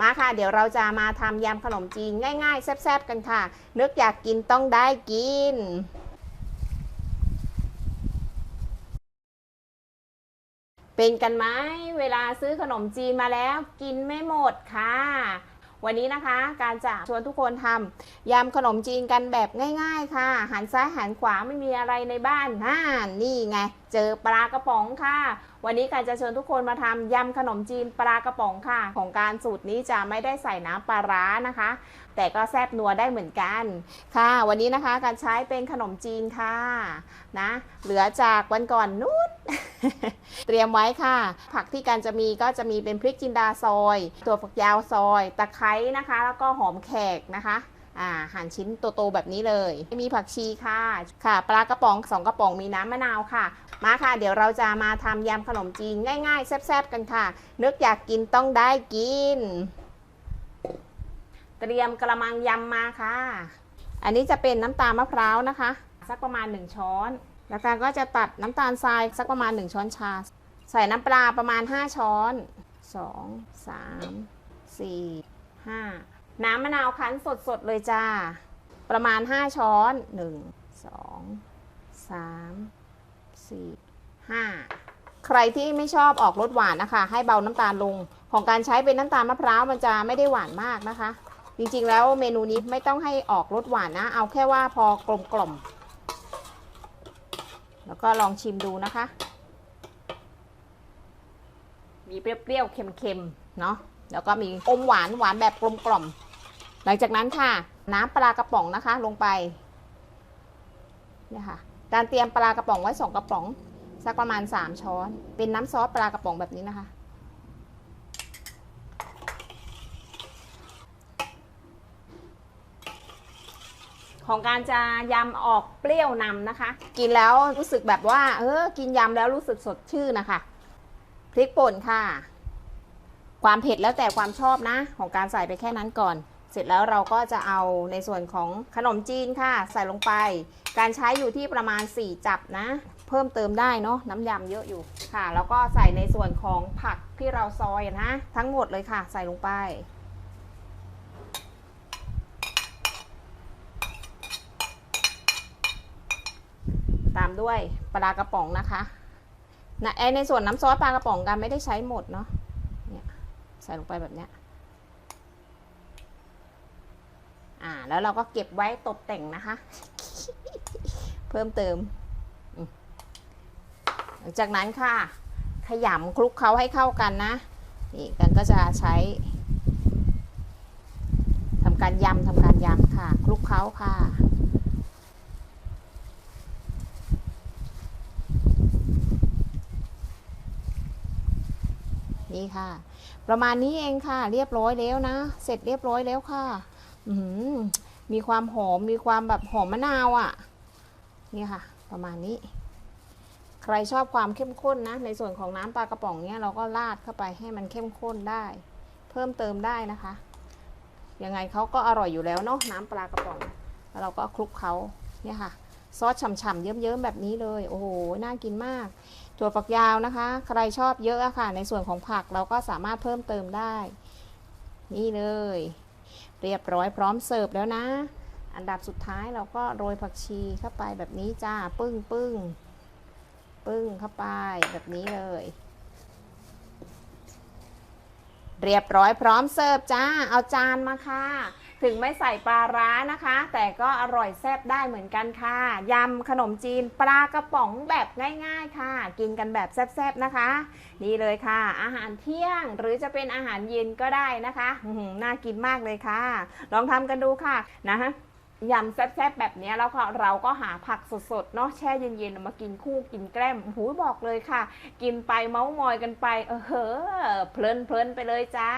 มาค่ะ เดี๋ยวเราจะมาทำยำขนมจีนง่ายๆ แซ่บๆกันค่ะ นึกอยากกินต้องได้กินเป็นกันไหมเวลาซื้อขนมจีนมาแล้ว กินไม่หมดค่ะ วันนี้นะคะ การจะชวนทุกคนทำยำขนมจีนกันแบบง่าย ๆ ค่ะ หันซ้ายหันขวาไม่มีอะไรในบ้านน่านี่ไง เจอปลากระป๋องค่ะ วันนี้การจะชิญทุกคนมาทำยำขนมจีนปลากระป๋องค่ะ ของการสูตรนี้จะไม่ได้ใส่น้ำปลาร้านะคะ แต่ก็แซบนัวได้เหมือนกันค่ะ วันนี้นะคะการใช้เป็นขนมจีนค่ะนะเหลือจากวันก่อนนู้น เตรียมไว้ค่ะ ผักที่การจะมีก็จะมีเป็นพริกจินดาซอยตัวฝักยาวซอย ตะไคร้นะคะ แล้วก็หอมแขกนะคะอ่าหั่นชิ้นโตๆแบบนี้เลย มีผักชีค่ะ ค่ะ ปลากระป๋องสองกระป๋องมีน้ำมะนาวค่ะ มาค่ะ เดี๋ยวเราจะมาทำยำขนมจีนง่ายๆ แซ่บๆกันค่ะ นึกอยากกินต้องได้กิน เตรียมกระมังยำมาค่ะ อันนี้จะเป็นน้ำตาลมะพร้าวนะคะ สักประมาณ 1 ช้อน แล้วการก็จะตัดน้ำตาลทรายสักประมาณ 1 ช้อนชา ใส่น้ำปลาประมาณ 5 ช้อน 2 3 4 5 น้ำมะนาวคั้นสดๆเลยจ้า ประมาณ 5 ช้อน 1 2 3 4 5 ใครที่ไม่ชอบออกรสหวานนะคะ ให้เบาน้ำตาลลง ของการใช้เป็นน้ำตาลมะพร้าวมันจะไม่ได้หวานมากนะคะ จริงๆแล้วเมนูนี้ไม่ต้องให้ออกรสหวานนะ เอาแค่ว่าพอกลมกล่อม แล้วก็ลองชิมดูนะคะ มีเปรี้ยวๆ เค็มๆ เนาะ แล้วก็มีอมหวานหวานแบบกลมกล่อม หลังจากนั้นค่ะ น้ำปลากระป๋องนะคะลงไปเนี่ยค่ะ การเตรียมปลากระป๋องไว้2กระป๋อง สักประมาณ 3 ช้อน เป็นน้ำซอสปลากระป๋องแบบนี้นะคะ ของการจะยำออกเปรี้ยวนำนะคะ กินแล้วรู้สึกแบบว่า เออกินยำแล้วรู้สึกสดชื่นนะคะพริกป่นค่ะ ความเผ็ดแล้วแต่ความชอบนะ ของการใส่ไปแค่นั้นก่อน เสร็จแล้วเราก็จะเอาในส่วนของขนมจีนค่ะ ใส่ลงไป การใช้อยู่ที่ประมาณ 4 จับนะ เพิ่มเติมได้เนาะน้ำยำเยอะอยู่ค่ะ แล้วก็ใส่ในส่วนของผักที่เราซอยนะ ทั้งหมดเลยค่ะ ใส่ลงไป ตาม ด้วยปลากระป๋องนะคะนะไอในส่วนน้ำซอสปลากระป๋องกันไม่ได้ใช้หมดเนาะเนี่ยใส่ลงไปแบบเนี้ยอ่าแล้วเราก็เก็บไว้ตกแต่งนะคะ เพิ่มเติม หลังจากนั้นค่ะ ขยำคลุกเคล้าให้เข้ากันนะนี่กันก็จะใช้ทำการยำทำการยำค่ะ คลุกเคล้าค่ะ นี่ค่ะ ประมาณนี้เองค่ะ เรียบร้อยแล้วนะ เสร็จเรียบร้อยแล้วค่ะอืมีความหอมมีความแบบหอมมะนาวอะ่ะ นี่ค่ะ ประมาณนี้ ใครชอบความเข้มข้นนะ ในส่วนของน้ำปลากระป๋องเนี้ยเราก็ราดเข้าไปให้มันเข้มข้นได้ เพิ่มเติมได้นะคะยังไงเขาก็อร่อยอยู่แล้วเนาะน้ำปลากระป๋องแล้วเราก็คลุกเขาเนี่ยค่ะ ซอสฉ่ำๆเยิ้มๆแบบนี้เลย โอ้โห น่ากินมาก ถั่วฝักยาวนะคะ ใครชอบเยอะอะค่ะ ในส่วนของผักเราก็สามารถเพิ่มเติมได้ นี่เลย เรียบร้อยพร้อมเสิร์ฟแล้วนะ อันดับสุดท้ายเราก็โรยผักชีเข้าไปแบบนี้จ้า ปึ้งปึ้งปึ้งเข้าไปแบบนี้เลย เรียบร้อยพร้อมเสิร์ฟจ้า เอาจานมาค่ะ ถึงไม่ใส่ปลาร้านะคะ แต่ก็อร่อยแซ่บได้เหมือนกันค่ะ ยำขนมจีนปลากระป๋องแบบง่ายๆค่ะ กินกันแบบแซ่บๆนะคะ นี่เลยค่ะ อาหารเที่ยงหรือจะเป็นอาหารเย็นก็ได้นะคะน่ากินมากเลยค่ะ ลองทำกันดูค่ะนะฮะยำแซ่บๆแบบนี้แล้วก็เราก็หาผักสดๆเนาะแช่เย็นๆมากินคู่กินแกล้มหูบอกเลยค่ะ กินไปเมาส์มอยกันไป เออเหอะเพลินๆไปเลยจ้า